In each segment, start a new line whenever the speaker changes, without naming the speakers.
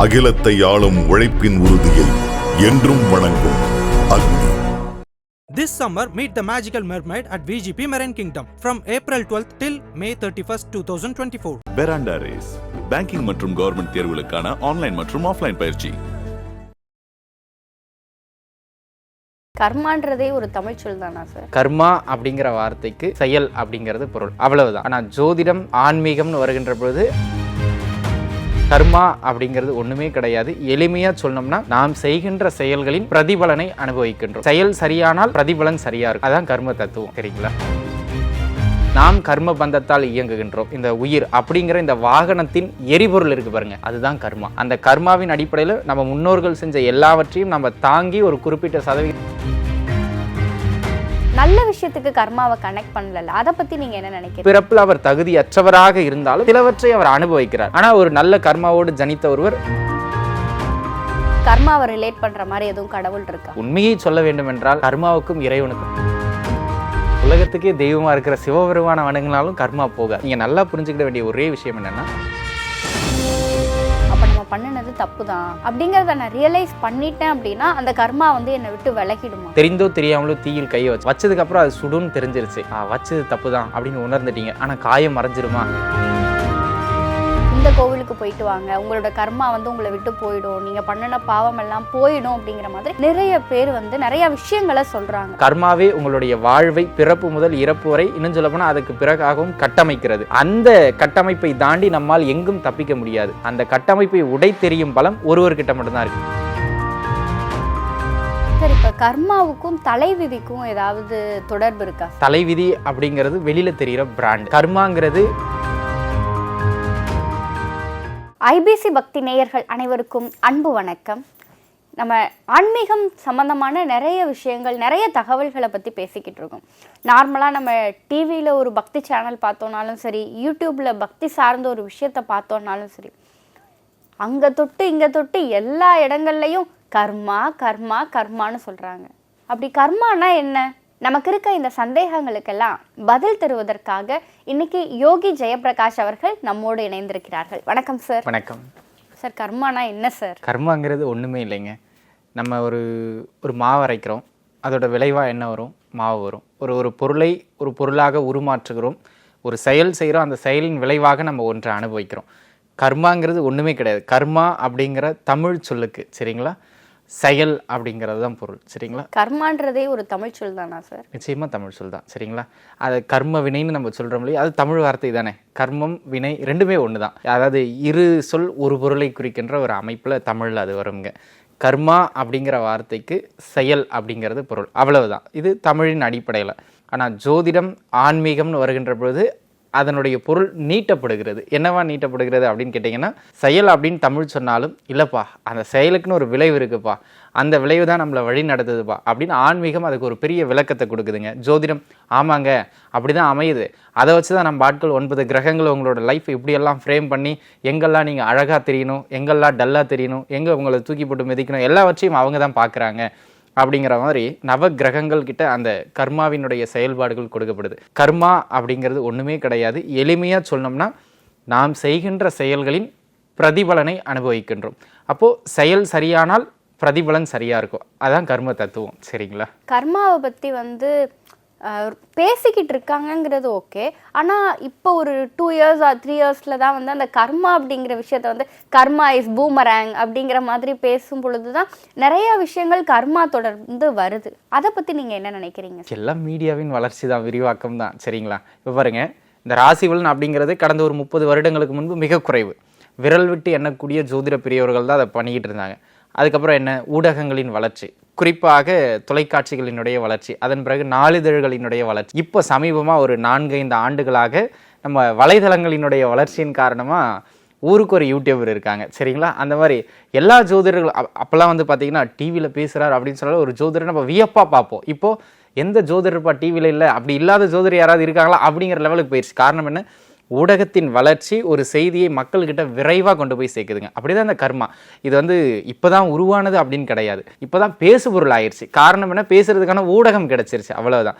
அகிலத்தை ஆளும் உழைப்பின் உறுதியை என்றும் வணங்கும் அக்னி.
This summer, meet the magical mermaid at VGP Marine Kingdom from April 12th till May 31st, 2024.
Veranda Race banking மற்றும் கவர்மெண்ட் தேர்வுகளுக்கான ஆன்லைன் மற்றும் ஆஃப்லைன் பயிற்சி.
கர்மான்றதே ஒரு தமிழ் சொல் தானா சார்
கர்மா அப்படிங்கிற வார்த்தைக்கு செயல் அப்படிங்கிறது பொருள். அவ்வளவுதான். ஆனால் ஜோதிடம் ஆன்மீகம்னு வருகின்ற பொழுது கர்மா அப்படிங்கிறது ஒண்ணுமே கிடையாது. எளிமையா சொன்னோம்னா நாம் செய்கின்ற செயல்களின் பிரதிபலனை அனுபவிக்கின்றோம். செயல் சரியானால் பிரதிபலன் சரியா இருக்கும். அதான் கர்ம தத்துவம். சரிங்களா? நாம் கர்ம பந்தத்தால் இயங்குகின்றோம். இந்த உயிர் அப்படிங்கிற இந்த வாகனத்தின் எரிபொருள் இருக்கு பாருங்க. அதுதான் கர்மா. அந்த கர்மாவின் அடிப்படையில் நம்ம முன்னோர்கள் செஞ்ச எல்லாவற்றையும் நம்ம தாங்கி ஒரு குறிப்பிட்ட சதவீதம்
நல்ல விஷயத்துக்கு கர்மாவை கனெக்ட் பண்ணல அதை பத்தி நீங்க என்ன நினைக்கிறீங்க?
பிறப்பில் அவர் தகுதியற்றவராக இருந்தாலும் சிலவற்றை அவர் அனுபவிக்கிறார். ஆனா ஒரு நல்ல கர்மாவோடு ஜனித்த ஒருவர்
கர்மாவை ரிலேட் பண்ற மாதிரி எதுவும் கடவுள் இருக்கா?
உண்மையை சொல்ல வேண்டும் என்றால் கர்மாவுக்கும் இறைவனுக்கும். உலகத்துக்கே தெய்வமா இருக்கிற சிவபெருமான வணங்கினாலும் கர்மா போக நீங்க நல்லா புரிஞ்சுக்கிட வேண்டிய ஒரே விஷயம் என்னன்னா
நான் பண்ணினது தப்பு தான் அப்படிங்கிறத நான் ரியலைஸ் பண்ணிட்டேன் அப்படின்னா அந்த கர்மா வந்து என்னை விட்டு விலகிடுமா?
தெரிந்தோ தெரியாமலோ தீயில் கையை வச்சு வச்சதுக்கப்புறம் அது சுடுன்னு தெரிஞ்சிருச்சு. வச்சது தப்பு தான் அப்படின்னு உணர்ந்துட்டீங்க. ஆனால் காயம் மறைஞ்சிருமா?
இந்த கோவிலுக்கு போயிட்டு வாங்க. உங்களோட கர்மா வந்து உங்களை விட்டு போயிடும். நீங்க பண்ணின பாவம் எல்லாம் போயிடும் அப்படிங்கிற மாதிரி நிறைய பேர் வந்து நிறைய விஷயங்களை சொல்றாங்க.
கர்மாவே உங்களுடைய வாழ்வை பிறப்பு முதல் இறப்பு வரை இன்னும் சொல்ல போனா அதுக்கு பிறகாகவும் கட்டமைக்கிறது. அந்த கட்டமைப்பை தாண்டி நம்மால் எங்கும் தப்பிக்க முடியாது. அந்த கட்டமைப்பை உடை தெரியும் பலம் ஒருவர்கிட்ட மட்டும்தான் இருக்கு.
சரி இப்ப கர்மாவுக்கும் தலைவிதிக்கும் ஏதாவது தொடர்பு இருக்கா?
தலைவிதி அப்படிங்கிறது வெளியில தெரிகிற பிராண்ட் கர்மாங்கிறது
ஐபிசி பக்தி நேயர்கள் அனைவருக்கும் அன்பு வணக்கம். நம்ம ஆன்மீகம் சம்பந்தமான நிறைய விஷயங்கள் நிறைய தகவல்களை பற்றி பேசிக்கிட்டு இருக்கோம். நார்மலாக நம்ம டிவியில் ஒரு பக்தி சேனல் பார்த்தோன்னாலும் சரி யூடியூப்பில் பக்தி சார்ந்த ஒரு விஷயத்தை பார்த்தோன்னாலும் சரி அங்கே தொட்டு இங்கே தொட்டு எல்லா இடங்கள்லையும் கர்மா கர்மா கர்மான்னு சொல்கிறாங்க அப்படி கர்மானா என்ன? நமக்கு இருக்க இந்த சந்தேகங்களுக்கெல்லாம் பதில் தருவதற்காக இன்னைக்கு யோகி ஜெயபிரகாஷ் அவர்கள் நம்மோடு இணைந்திருக்கிறார்கள். வணக்கம் சார்.
வணக்கம்.
சார் கர்மானா என்ன சார்?
கர்மாங்கிறது ஒண்ணுமே இல்லைங்க. நம்ம ஒரு ஒரு மாவு அரைக்கிறோம். அதோட விளைவா என்ன வரும்? மாவு வரும். ஒரு ஒரு பொருளை ஒரு பொருளாக உருமாற்றுகிறோம். ஒரு செயல் செய்கிறோம். அந்த செயலின் விளைவாக நம்ம ஒன்றை அனுபவிக்கிறோம். கர்மாங்கிறது ஒண்ணுமே கிடையாது. கர்மா அப்படிங்கிற தமிழ் சொல்லுக்கு சரிங்களா? செயல் அப்படிங்கிறது தான் பொருள். சரிங்களா?
கர்மான்றதே ஒரு தமிழ் சொல் தானா சார்?
நிச்சயமா தமிழ் சொல் தான். சரிங்களா? அது கர்ம வினைன்னு நம்ம சொல்கிறோம் இல்லையா? அது தமிழ் வார்த்தை தானே. கர்மம் வினை ரெண்டுமே ஒன்று தான் அதாவது இரு சொல் ஒரு பொருளை குறிக்கின்ற ஒரு அமைப்பில் தமிழில் அது வருங்க. கர்மா அப்படிங்கிற வார்த்தைக்கு செயல் அப்படிங்கிறது பொருள். அவ்வளவுதான். இது தமிழின் அடிப்படையில். ஆனால் ஜோதிடம் ஆன்மீகம்னு வருகின்ற பொழுது அதனுடைய பொருள் நீட்டப்படுகிறது. என்னவா நீட்டப்படுகிறது அப்படின்னு கேட்டிங்கன்னா செயல் அப்படின்னு தமிழ் சொன்னாலும் இல்லைப்பா அந்த செயலுக்குன்னு ஒரு விளைவு இருக்குப்பா. அந்த விளைவு தான் நம்மளை வழி நடத்துதுப்பா அப்படின்னு ஆன்மீகம் அதுக்கு ஒரு பெரிய விளக்கத்தை கொடுக்குதுங்க. ஜோதிடம் ஆமாங்க அப்படி தான் அமையுது. அதை வச்சு தான் நம்ம ஆட்கள் ஒன்பது கிரகங்கள் உங்களோட லைஃப் இப்படியெல்லாம் ஃப்ரேம் பண்ணி எங்கெல்லாம் நீங்கள் அழகாக தெரியணும் எங்கெல்லாம் டல்லாக தெரியணும் எங்கே உங்களை தூக்கி போட்டு மிதிக்கணும் எல்லாவற்றையும் அவங்க தான் பார்க்குறாங்க. அப்படிங்கிற மாதிரி நவ கிரகங்கள் கிட்ட அந்த கர்மாவினுடைய செயல்பாடுகள் கொடுக்கப்படுது. கர்மா அப்படிங்கிறது ஒண்ணுமே கிடையாது. எளிமையாக சொன்னோம்னா நாம் செய்கின்ற செயல்களின் பிரதிபலனை அனுபவிக்கின்றோம். அப்போ செயல் சரியானால் பிரதிபலன் சரியாக இருக்கும். அதான் கர்ம தத்துவம். சரிங்களா?
கர்மாவை பற்றி வந்து பேசிக்கிட்டு இருக்காங்கங்கிறது ஓகே ஆனால் இப்போ ஒரு டூ இயர்ஸ் ஆர் த்ரீ இயர்ஸில் தான் வந்து அந்த கர்மா அப்படிங்கிற விஷயத்த வந்து கர்மா இஸ் பூமரேங் அப்படிங்கிற மாதிரி பேசும் பொழுது தான் நிறைய விஷயங்கள் கர்மா தொடர்ந்து வருது. அதை பற்றி நீங்கள் என்ன நினைக்கிறீங்க
எல்லாம் மீடியாவின் வளர்ச்சி தான் விரிவாக்கம் தான் சரிங்களா? இப்போ பாருங்க இந்த ராசிவலன் அப்படிங்கிறது கடந்த ஒரு முப்பது வருடங்களுக்கு முன்பு மிக குறைவு. விரல் விட்டு எண்ணக்கூடிய ஜோதிட பெரியவர்கள் தான் அதை பண்ணிக்கிட்டு இருந்தாங்க. அதுக்கப்புறம் என்ன? ஊடகங்களின் வளர்ச்சி. குறிப்பாக தொலைக்காட்சிகளினுடைய வளர்ச்சி. அதன் பிறகு நாளிதழ்களினுடைய வளர்ச்சி. இப்போ சமீபமாக ஒரு நான்கு ஐந்து ஆண்டுகளாக நம்ம வலைதளங்களினுடைய வளர்ச்சியின் காரணமாக ஊருக்கு ஒரு யூடியூபர் இருக்காங்க. சரிங்களா? அந்த மாதிரி எல்லா ஜோதிடர்களும் அப்போல்லாம் வந்து பார்த்தீங்கன்னா டிவியில் பேசுகிறார் அப்படின்னு சொன்னாலும் ஒரு ஜோதிடர் நம்ம வியப்பாக பார்ப்போம். இப்போ எந்த ஜோதிடர்ப்பா டிவியில் இல்லை அப்படி இல்லாத ஜோதிடர் யாராவது இருக்காங்களா? அப்படிங்கிற லெவலுக்கு போயிடுச்சு காரணம் என்ன? ஊடகத்தின் வளர்ச்சி ஒரு செய்தியை மக்கள்கிட்ட விரைவாக கொண்டு போய் சேர்க்குதுங்க. அப்படிதான் அந்த கர்மா. இது வந்து இப்போதான் உருவானது அப்படின்னு கிடையாது. இப்போதான் பேசுபொருள் ஆயிடுச்சு காரணம் என்ன? பேசுறதுக்கான ஊடகம் கிடைச்சிருச்சு. அவ்வளவுதான்.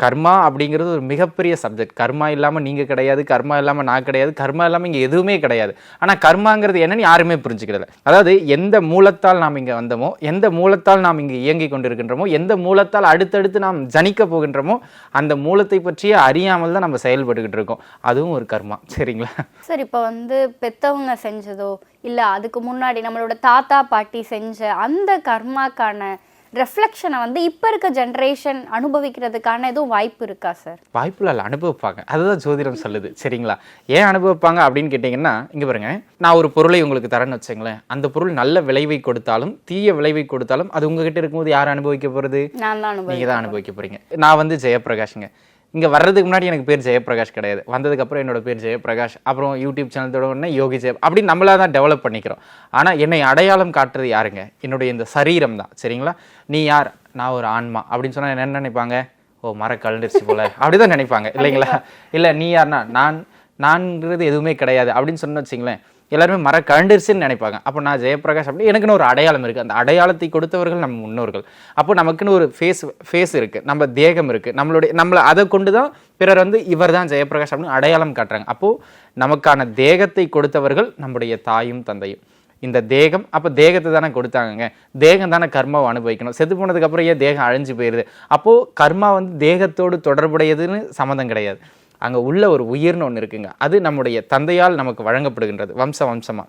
கர்மா அப்படிங்கிறது ஒரு மிகப்பெரிய சப்ஜெக்ட் கர்மா இல்லாமல் நீங்கள் கிடையாது கர்மா இல்லாமல் நான் கிடையாது கர்மா இல்லாமல் இங்கே எதுவுமே கிடையாது. ஆனால் கர்மாங்கிறது என்னன்னு யாருமே புரிஞ்சுக்கிறது அதாவது எந்த மூலத்தால் நாம் இங்கே வந்தோமோ எந்த மூலத்தால் நாம் இங்கே இயங்கி கொண்டிருக்கின்றோமோ எந்த மூலத்தால் அடுத்தடுத்து நாம் ஜனிக்க போகின்றோமோ அந்த மூலத்தை பற்றிய அறியாமல் தான் நம்ம செயல்பட்டுக்கிட்டு இருக்கோம். அதுவும் ஒரு கர்மா. சரிங்களா?
சார் இப்போ வந்து பெத்தவங்க செஞ்சதோ இல்லை அதுக்கு முன்னாடி நம்மளோட தாத்தா பாட்டி செஞ்ச அந்த கர்மாக்கான ரெஃப்ளெக்ஷனை வந்து இப்போ இருக்க ஜென்ரேஷன் அனுபவிக்கிறதுக்கான எதுவும் வாய்ப்பு இருக்கா சார்
வாய்ப்புல இல்லை அனுபவிப்பாங்க. அதுதான் ஜோதிடம் சொல்லுது. சரிங்களா? ஏன் அனுபவிப்பாங்க அப்படின்னு கேட்டிங்கன்னா இங்கே பாருங்க. நான் ஒரு பொருளை உங்களுக்கு தரேன்னு வச்சுங்களேன். அந்த பொருள் நல்ல விளைவை கொடுத்தாலும் தீய விளைவை கொடுத்தாலும் அது உங்ககிட்ட இருக்கும்போது யார் அனுபவிக்க போகிறது
நான் தான்
நீங்கள் தான் அனுபவிக்க போகிறீங்க நான் வந்து ஜெயப்பிரகாஷ்ங்க. இங்கே வர்றதுக்கு முன்னாடி எனக்கு பேர் ஜெயப்பிரகாஷ் கிடையாது. வந்ததுக்கப்புறம் என்னோட பேர் ஜெயப்பிரகாஷ் அப்புறம் யூடியூப் சேனல் தொடங்கின யோகி ஜெய அப்படின்னு நம்மளா தான் டெவலப் பண்ணிக்கிறோம். ஆனால் என்னை அடையாளம் காட்டுறது யாருங்க? என்னுடைய இந்த சரீரம் தான். சரிங்களா? நீ யார்? நான் ஒரு ஆன்மா. அப்படின்னு சொன்னால் என்ன நினைப்பாங்க? ஓ மர கலண்டுருச்சு போல. அப்படிதான் நினைப்பாங்க. இல்லைங்களா? இல்லை நீ யாருன்னா நான் நான்ங்கிறது எதுவுமே கிடையாது. அப்படின்னு சொன்ன வச்சிங்களேன். எல்லாருமே மர கலண்டுருச்சுன்னு நினைப்பாங்க. அப்போ நான் ஜெயப்பிரகாஷ் அப்படி எனக்குன்னு ஒரு அடையாளம் இருக்குது அந்த அடையாளத்தை கொடுத்தவர்கள் நம்ம முன்னோர்கள். அப்போ நமக்குன்னு ஒரு ஃபேஸ் ஃபேஸ் இருக்குது நம்ம தேகம் இருக்குது நம்மளுடைய நம்மளை அதை கொண்டு தான் பிறர் வந்து இவர் தான் ஜெயப்பிரகாஷ் அப்படின்னு அடையாளம் காட்டுறாங்க. அப்போது நமக்கான தேகத்தை கொடுத்தவர்கள் நம்முடைய தாயும் தந்தையும். இந்த தேகம் அப்போ தேகத்தை தானே கொடுத்தாங்கங்க. தேகம் தானே கர்மாவை அனுபவிக்கணும். செத்து போனதுக்கப்புறம் ஏன் தேகம் அழிஞ்சு போயிடுது அப்போது கர்மா வந்து தேகத்தோடு தொடர்புடையதுன்னு சம்மந்தம் கிடையாது. அங்கே உள்ள ஒரு உயிர்னு ஒன்று இருக்குங்க. அது நம்முடைய தந்தையால் நமக்கு வழங்கப்படுகின்றது. வம்ச வம்சமாக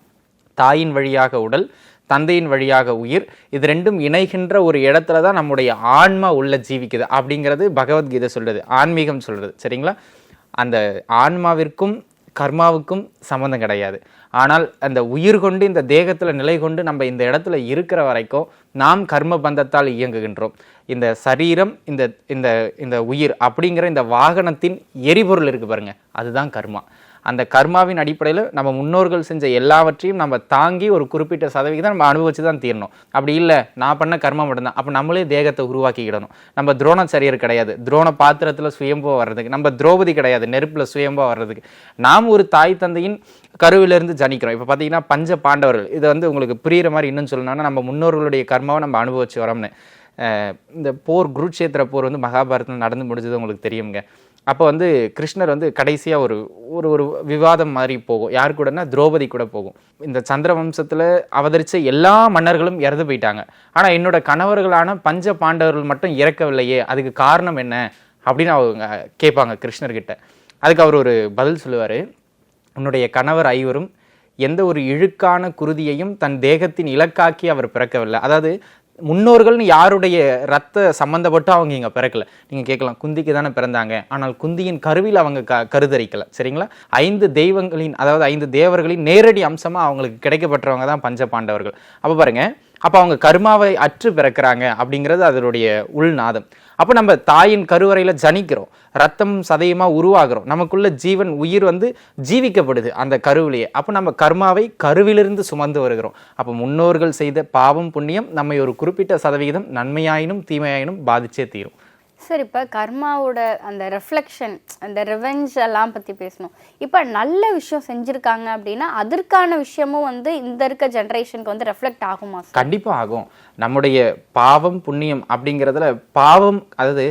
தாயின் வழியாக உடல் தந்தையின் வழியாக உயிர் இது ரெண்டும் இணைகின்ற ஒரு இடத்துல தான் நம்முடைய ஆன்மா உள்ள ஜீவிக்குது அப்படிங்கிறது பகவத்கீதை சொல்கிறது ஆன்மீகம் சொல்கிறது சரிங்களா? அந்த ஆன்மாவிற்கும் கர்மாவுக்கும் சம்மந்தம் கிடையாது. ஆனால் அந்த உயிர் கொண்டு இந்த தேகத்தில் நிலை கொண்டு நம்ம இந்த இடத்துல இருக்கிற வரைக்கும் நாம் கர்ம பந்தத்தால் இயங்குகின்றோம். இந்த சரீரம் இந்த இந்த இந்த உயிர் அப்படிங்கிற இந்த வாகனத்தின் எரிபொருள் இருக்குது பாருங்கள் அதுதான் கர்மா. அந்த கர்மாவின் அடிப்படையில் நம்ம முன்னோர்கள் செஞ்ச எல்லாவற்றையும் நம்ம தாங்கி ஒரு குறிப்பிட்ட சதவிகிதம் நம்ம அனுபவிச்சு தான் தீரணும். அப்படி இல்லை நான் பண்ண கர்மம் மட்டும்தான். அப்போ நம்மளே தேகத்தை உருவாக்கிக்கிடணும். நம்ம துரோணாச்சாரியர் கிடையாது. துரோண பாத்திரத்தில் சுயம்போ வர்றதுக்கு நம்ம திரௌபதி கிடையாது. நெருப்பில் சுயம்போ வர்றதுக்கு. நாம் ஒரு தாய் தந்தையின் கருவிலிருந்து ஜனிக்கிறோம். இப்போ பார்த்தீங்கன்னா பஞ்ச பாண்டவர்கள். இதை வந்து உங்களுக்கு புரியுற மாதிரி இன்னும் சொல்லணும்னா நம்ம முன்னோர்களுடைய கர்மாவை நம்ம அனுபவிச்சு வரோம்னு. இந்த போர் குருட்சேத்திர போர் வந்து மகாபாரதத்தில் நடந்து முடிஞ்சது உங்களுக்கு தெரியுங்க அப்போ வந்து கிருஷ்ணர் வந்து கடைசியாக ஒரு ஒரு ஒரு விவாதம் மாதிரி போகும். யார் கூடனா திரௌபதி கூட போகும். இந்த சந்திர வம்சத்தில் அவதரித்த எல்லா மன்னர்களும் இறந்து போயிட்டாங்க. ஆனால் என்னோட கணவர்களான பஞ்ச பாண்டவர்கள் மட்டும் இறக்கவில்லையே அதுக்கு காரணம் என்ன? அப்படின்னு அவங்க கேட்பாங்க கிருஷ்ணர்கிட்ட. அதுக்கு அவர் ஒரு பதில் சொல்லுவார். உன்னுடைய கணவர் ஐவரும் எந்த ஒரு இழுக்கான குருதியையும் தன் தேகத்தின் இலக்காக்கி அவர் பிறக்கவில்லை. அதாவது முன்னோர்கள்னு யாருடைய ரத்த சம்மந்தப்பட்டு அவங்க இங்கே பிறக்கல. நீங்கள் கேட்கலாம் குந்திக்கு தானே பிறந்தாங்க. ஆனால் குந்தியின் கருவில் அவங்க க கருதரிக்கல. சரிங்களா? ஐந்து தெய்வங்களின் அதாவது ஐந்து தேவர்களின் நேரடி அம்சமாக அவங்களுக்கு கிடைக்கப்பட்டவங்க தான் பஞ்ச பாண்டவர்கள். அப்போ பாருங்க அப்போ அவங்க கர்மாவை அற்று பிறக்கிறாங்க அப்படிங்கிறது அதனுடைய உள்நாதம். அப்போ நம்ம தாயின் கருவறையில் ஜனிக்கிறோம். ரத்தம் சதையுமா உருவாகிறோம். நமக்குள்ள ஜீவன் உயிர் வந்து ஜீவிக்கப்படுது அந்த கருவிலேயே. அப்போ நம்ம கர்மாவை கருவிலிருந்து சுமந்து வருகிறோம். அப்போ முன்னோர்கள் செய்த பாவம் புண்ணியம் நம்மை ஒரு குறிப்பிட்ட சதவிகிதம் நன்மையாயினும் தீமையாயினும் பாதிச்சே தீரும்.
சார் இப்போ கர்மாவோட அந்த ரெஃப்ளெக்ஷன் அந்த ரிவெஞ்ச் எல்லாம் பற்றி பேசணும். இப்போ நல்ல விஷயம் செஞ்சுருக்காங்க அப்படின்னா அதற்கான விஷயமும் வந்து இந்த இருக்க ஜென்ரேஷனுக்கு வந்து ரெஃப்ளெக்ட் ஆகுமா
கண்டிப்பாக ஆகும். நம்முடைய பாவம் புண்ணியம் அப்படிங்கிறதுல பாவம் அதாவது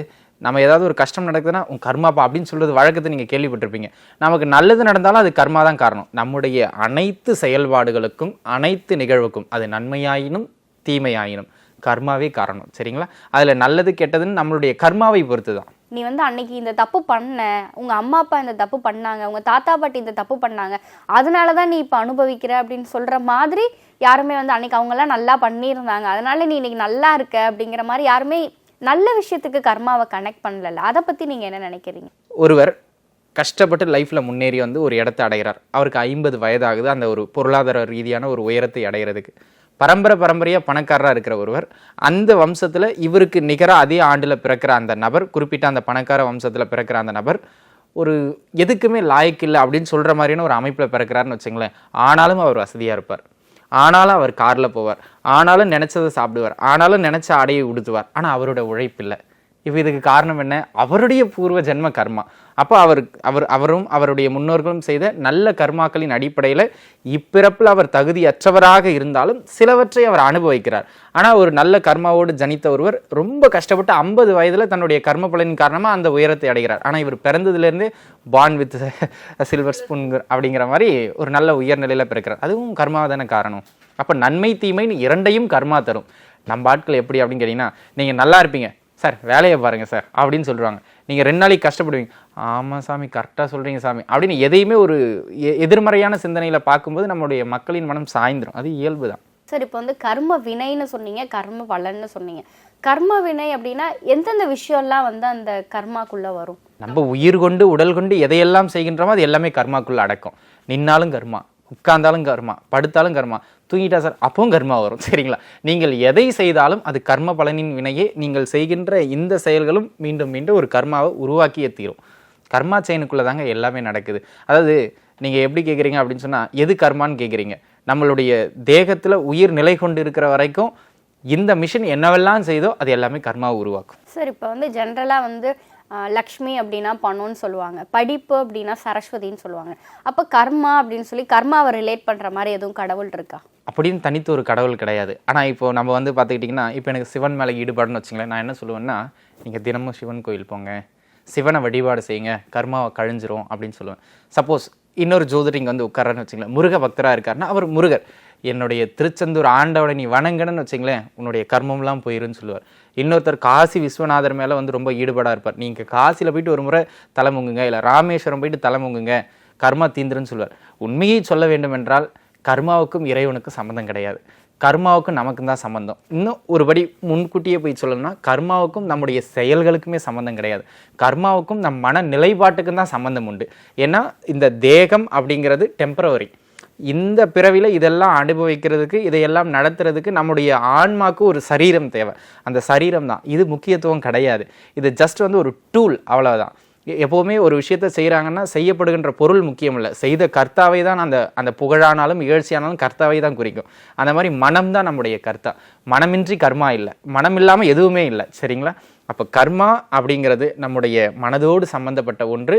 நம்ம ஏதாவது ஒரு கஷ்டம் நடக்குதுன்னா உன் கர்மாப்பா அப்படின்னு சொல்கிறது வழக்கத்தை நீங்கள் கேள்விப்பட்டிருப்பீங்க. நமக்கு நல்லது நடந்தாலும் அது கர்மா தான் காரணம். நம்முடைய அனைத்து செயல்பாடுகளுக்கும் அனைத்து நிகழ்வுக்கும் அது நன்மையாயினும் தீமையாயினும். கர்மாவே காரணம் சரிங்களா? அதில் நல்லது கெட்டதுன்னு நம்மளுடைய கர்மாவை பொறுத்து தான்
நீ வந்து அன்னைக்கு இந்த தப்பு பண்ண உங்க அம்மா அப்பா இந்த தப்பு பண்ணாங்க உங்க தாத்தா பாட்டி இந்த தப்பு பண்ணாங்க அதனால தான் நீ இப்போ அனுபவிக்கிற அப்படின்னு சொல்ற மாதிரி யாருமே வந்து அன்னைக்கு அவங்கெல்லாம் நல்லா பண்ணியிருந்தாங்க. அதனால நீ இன்னைக்கு நல்லா இருக்க அப்படிங்கிற மாதிரி யாருமே நல்ல விஷயத்துக்கு கர்மாவை கனெக்ட் பண்ணல அதை பத்தி நீங்க என்ன நினைக்கிறீங்க?
ஒருவர் கஷ்டப்பட்டு லைஃப்பில் முன்னேறி வந்து ஒரு இடத்தை அடைகிறார். அவருக்கு ஐம்பது வயதாகுது. அந்த ஒரு பொருளாதார ரீதியான ஒரு உயரத்தை அடைகிறதுக்கு. பரம்பரை பரம்பரையாக பணக்காரராக இருக்கிற ஒருவர் அந்த வம்சத்தில் இவருக்கு நிகராக அதே ஆண்டில் பிறக்கிற அந்த நபர் குறிப்பிட்ட அந்த பணக்கார வம்சத்தில் பிறக்கிற அந்த நபர் ஒரு எதுக்குமே லாயக்கு இல்லை அப்படின்னு சொல்கிற மாதிரியான ஒரு அமைப்பில் பிறக்கிறாருன்னு வச்சுங்களேன். ஆனாலும் அவர் வசதியாக இருப்பார். ஆனாலும் அவர் காரில் போவார். ஆனாலும் நினச்சதை சாப்பிடுவார். ஆனாலும் நினச்ச ஆடையை உடுத்துவார். ஆனால் அவரோட உழைப்பு இல்லை இப்போ இதுக்கு காரணம் என்ன? அவருடைய பூர்வ ஜென்ம கர்மா. அப்போ அவர் அவர் அவரும் அவருடைய முன்னோர்களும் செய்த நல்ல கர்மாக்களின் அடிப்படையில் இப்பிறப்பில் அவர் தகுதியற்றவராக இருந்தாலும் சிலவற்றை அவர் அனுபவிக்கிறார். ஆனால் ஒரு நல்ல கர்மாவோடு ஜனித்த ஒருவர் ரொம்ப கஷ்டப்பட்டு ஐம்பது வயதில் தன்னுடைய கர்ம பலனின் காரணமாக அந்த உயரத்தை அடைகிறார். ஆனால் இவர் பிறந்ததுலேருந்தே பான் வித் சில்வர் ஸ்பூன் அப்படிங்கிற மாதிரி ஒரு நல்ல உயர்நிலையில் பிறக்கிறார். அதுவும் கர்மாதானே காரணம். அப்போ நன்மை தீமைன்னு இரண்டையும் கர்மா தரும். நம்ம ஆட்கள் எப்படி அப்படின்னு கேட்டிங்கன்னா நீங்கள் நல்லா இருப்பீங்க. சார் வேலையை பாருங்கள் சார். அப்படின்னு சொல்லுவாங்க. நீங்கள் ரெண்டு நாளைக்கு கஷ்டப்படுவீங்க. ஆமாம் சாமி கரெக்டாக சொல்கிறீங்க சாமி. அப்படின்னு எதையுமே ஒரு எதிர்மறையான சிந்தனையில் பார்க்கும்போது நம்மளுடைய மக்களின் மனம் சாய்ந்துரும். அது இயல்பு தான்.
சார் இப்போ வந்து கர்ம வினைன்னு சொன்னீங்க கர்ம பலன்னு சொன்னீங்க. கர்ம வினை அப்படின்னா எந்தெந்த விஷயம்லாம் வந்து அந்த கர்மாக்குள்ள வரும்?
நம்ம உயிர் கொண்டு உடல் கொண்டு எதையெல்லாம் செய்கின்றோமோ அது எல்லாமே கர்மாக்குள்ள அடக்கும். நின்னாலும் கர்மா உட்கார்ந்தாலும் கர்மா படுத்தாலும் கர்மா. தூங்கிட்டா சார். அப்பவும் கர்மா வரும். சரிங்களா? நீங்கள் எதை செய்தாலும் அது கர்ம பலனின் வினையே நீங்கள் செய்கின்ற இந்த செயல்களும் மீண்டும் மீண்டும் ஒரு கர்மாவை உருவாக்கியே தீரும். கர்மா செயினுக்குள்ளே தாங்க எல்லாமே நடக்குது. அதாவது நீங்கள் எப்படி கேட்குறீங்க அப்படின்னு சொன்னால் எது கர்மான்னு கேட்குறீங்க நம்மளுடைய தேகத்தில் உயிர் நிலை கொண்டு இருக்கிற வரைக்கும் இந்த மிஷின் என்னவெல்லாம் செய்தோ அது எல்லாமே கர்மாவை உருவாக்கும்.
சார் இப்போ வந்து ஜென்ரலாக வந்து லக்ஷ்மி அப்படின்னா பணம்னு சொல்லுவாங்க. படிப்பு அப்படின்னா சரஸ்வதின்னு சொல்லுவாங்க. அப்போ கர்மா அப்படின்னு சொல்லி கர்மாவை ரிலேட் பண்ணுற மாதிரி எதுவும் கடவுள் இருக்கா?
அப்படின்னு தனித்து ஒரு கடவுள் கிடையாது. ஆனால் இப்போ நம்ம வந்து பார்த்துக்கிட்டிங்கன்னா இப்போ எனக்கு சிவன் மேலே ஈடுபாடுன்னு வச்சுங்களேன் நான் என்ன சொல்லுவேன்னா நீங்கள் தினமும் சிவன் கோயில் போங்க. சிவனை வழிபாடு செய்யுங்க. கர்மாவை கழிஞ்சிரும் அப்படின்னு சொல்லுவேன். சப்போஸ் இன்னொரு ஜோதிடர் இங்கே வந்து உட்காரன்னு வச்சுங்களேன் முருக பக்தராக இருக்காருன்னா அவர் முருகர். என்னுடைய திருச்செந்தூர் ஆண்டவனை நீ வணங்கணும்னு வச்சிங்களேன் உன்னுடைய கர்மம்லாம் போயிருன்னு சொல்லுவார். இன்னொருத்தர் காசி விஸ்வநாதர் மேலே வந்து ரொம்ப ஈடுபாடாக இருப்பார். நீங்கள் காசியில் போயிட்டு ஒரு முறை தலைமுங்குங்க இல்லை ராமேஸ்வரம் போயிட்டு தலைமுங்குங்க கர்மா தீந்துருன்னு சொல்லுவார். உண்மையை சொல்ல வேண்டும் என்றால் கர்மாவுக்கும் இறைவனுக்கும் சம்மந்தம் கிடையாது. கர்மாவுக்கும் நமக்கும் தான் சம்மந்தம் இன்னும் ஒருபடி முன்கூட்டியே போய் சொல்லணும்னா கர்மாவுக்கும் நம்முடைய செயல்களுக்குமே சம்மந்தம் கிடையாது. கர்மாவுக்கும் நம் மன நிலைப்பாட்டுக்கும் தான் சம்மந்தம் உண்டு. ஏன்னா இந்த தேகம் அப்படிங்கிறது டெம்பரவரி இந்த பிறவியில் இதெல்லாம் அனுபவிக்கிறதுக்கு இதையெல்லாம் நடத்துறதுக்கு நம்முடைய ஆன்மாவுக்கு ஒரு சரீரம் தேவை. அந்த சரீரம் தான். இது முக்கியத்துவம் கிடையாது. இது ஜஸ்ட் வந்து ஒரு டூல் அவ்வளோதான் எப்போவுமே ஒரு விஷயத்த செய்கிறாங்கன்னா செய்யப்படுகின்ற பொருள் முக்கியம் இல்லை செய்த கர்த்தாவை தான் அந்த அந்த புகழானாலும் இகழ்ச்சியானாலும் கர்த்தாவை தான் குறிக்கும். அந்த மாதிரி மனம் தான் நம்முடைய கர்த்தா. மனமின்றி கர்மா இல்லை. மனம் இல்லாமல் எதுவுமே இல்லை. சரிங்களா? அப்போ கர்மா அப்படிங்கிறது நம்முடைய மனதோடு சம்பந்தப்பட்ட ஒன்று.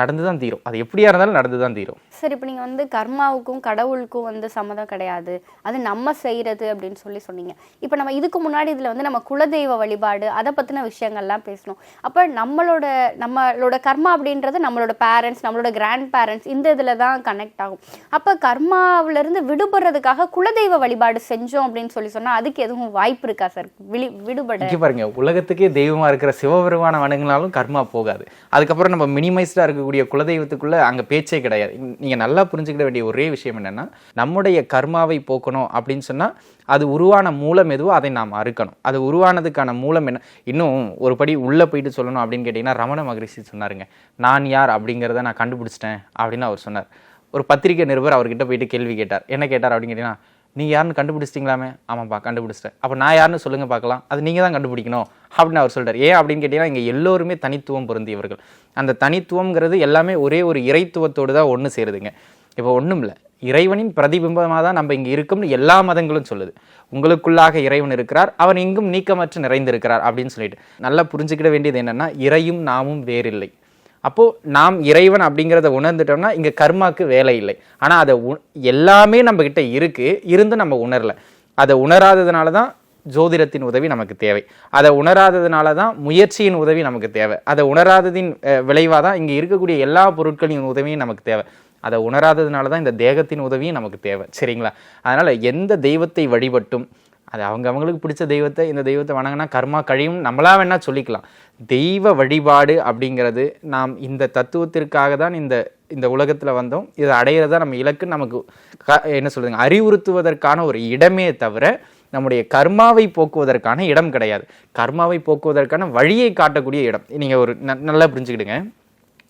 நடந்து தான் தீரும். அது எப்படியா இருந்தாலும் நடந்து தான் தீரும்.
சார் இப்போ நீங்கள் வந்து கர்மாவுக்கும் கடவுளுக்கும் வந்து சம்மதம் கிடையாது. அது நம்ம செய்கிறது அப்படின்னு சொல்லி சொன்னீங்க. இப்போ நம்ம இதுக்கு முன்னாடி இதில் வந்து நம்ம குலதெய்வ வழிபாடு அதை பற்றின விஷயங்கள்லாம் பேசணும். அப்போ நம்மளோட நம்மளோட கர்மா அப்படின்றது நம்மளோட பேரண்ட்ஸ் நம்மளோட கிராண்ட் பேரண்ட்ஸ் இந்த இதில் தான் கனெக்ட் ஆகும். அப்போ கர்மாவிலேருந்து விடுபடுறதுக்காக குலதெய்வ வழிபாடு செஞ்சோம் அப்படின்னு சொல்லி சொன்னால் அதுக்கு எதுவும் வாய்ப்பு இருக்கா சார் விழி விடுபட.
பாருங்க உலகத்துக்கே தெய்வமா இருக்கிற சிவபெருமான வணங்கினாலும் கர்மா போகாது. அதுக்கப்புறம் நம்ம மினிமைஸ்டாக இருக்கக்கூடிய குலதெய்வத்துக்குள்ள அங்க பேச்சே கிடையாது. நீங்கள் நீங்க நல்லா புரிஞ்சுக்கிட வேண்டிய ஒரே விஷயம் என்னன்னா நம்முடைய கர்மாவை போக்கணும் அப்படின்னு சொன்னா அது உருவான மூலம் எதுவோ அதை நாம் அறுக்கணும். அது உருவானதுக்கான மூலம் என்ன? இன்னும் ஒரு படி உள்ள போயிட்டு சொல்லணும் அப்படின்னு கேட்டிங்கன்னா ரமண மகரிஷி சொன்னாருங்க. நான் யார்? அப்படிங்கிறத நான் கண்டுபிடிச்சிட்டேன் அப்படின்னு அவர் சொன்னார். ஒரு பத்திரிகை நிருபர் அவர்கிட்ட போயிட்டு கேள்வி கேட்டார். என்ன கேட்டார்? அப்படின்னு கேட்டிங்கன்னா நீ யாருன்னு கண்டுபிடிச்சிட்டிங்களாமே? ஆமாப்பா கண்டுபிடிச்சிட்டேன். அப்போ நான் யாருன்னு சொல்லுங்க பார்க்கலாம். அது நீங்கள் தான் கண்டுபிடிக்கணும். அப்படின்னு அவர் சொல்கிறார் ஏன் அப்படின்னு கேட்டிங்கன்னா இங்கே எல்லோருமே தனித்துவம் பொருந்தியவர்கள் அந்த தனித்துவம்ங்கிறது எல்லாமே ஒரே ஒரு இறைத்துவத்தோடு தான் ஒன்று சேருதுங்க. இப்போ ஒன்றும் இல்லை. இறைவனின் பிரதிபிம்பமாக தான் நம்ம இங்கே இருக்கோம்னு எல்லா மதங்களும் சொல்லுது. உங்களுக்குள்ளாக இறைவன் இருக்கிறார் அவர் எங்கும் நீக்கமற்று நிறைந்திருக்கிறார் அப்படின்னு சொல்லிட்டு. நல்லா புரிஞ்சுக்கிட வேண்டியது என்னென்னா இறையும் நாமும் வேறில்லை. அப்போது நாம் இறைவன் அப்படிங்கிறத உணர்ந்துட்டோம்னா இங்கே கர்மாக்கு வேலை இல்லை. ஆனால் அதை உ- எல்லாமே நம்மக்கிட்ட இருக்குது இருந்து நம்ம உணரல. அதை உணராததுனால தான் ஜோதிடத்தின் உதவி நமக்கு தேவை. அதை உணராததுனால தான் முயற்சியின் உதவி நமக்கு தேவை. அதை உணராததின் விளைவாக தான் இங்கே இருக்கக்கூடிய எல்லா பொருட்களின் உதவியும் நமக்கு தேவை. அதை உணராததுனால தான் இந்த தேகத்தின் உதவியும் நமக்கு தேவை. சரிங்களா? அதனால் எந்த தெய்வத்தை வழிபட்டும் அது அவங்க அவங்களுக்கு பிடிச்ச தெய்வத்தை இந்த தெய்வத்தை வணங்கினா கர்மா கழியும் நம்மளா வேணால் சொல்லிக்கலாம். தெய்வ வழிபாடு அப்படிங்கிறது நாம் இந்த தத்துவத்திற்காக தான் இந்த இந்த உலகத்தில் வந்தோம். இதை அடையிறதா நம்ம இலக்கு நமக்கு க- என்ன சொல்லுதுங்க அறிவுறுத்துவதற்கான ஒரு இடமே தவிர நம்முடைய கர்மாவை போக்குவதற்கான இடம் கிடையாது. கர்மாவை போக்குவதற்கான வழியை காட்டக்கூடிய இடம். நீங்கள் ஒரு ந- நல்லா புரிஞ்சுக்கிடுங்க.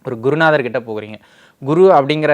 ஒரு குருநாதர்கிட்ட போகிறீங்க. குரு அப்படிங்கிற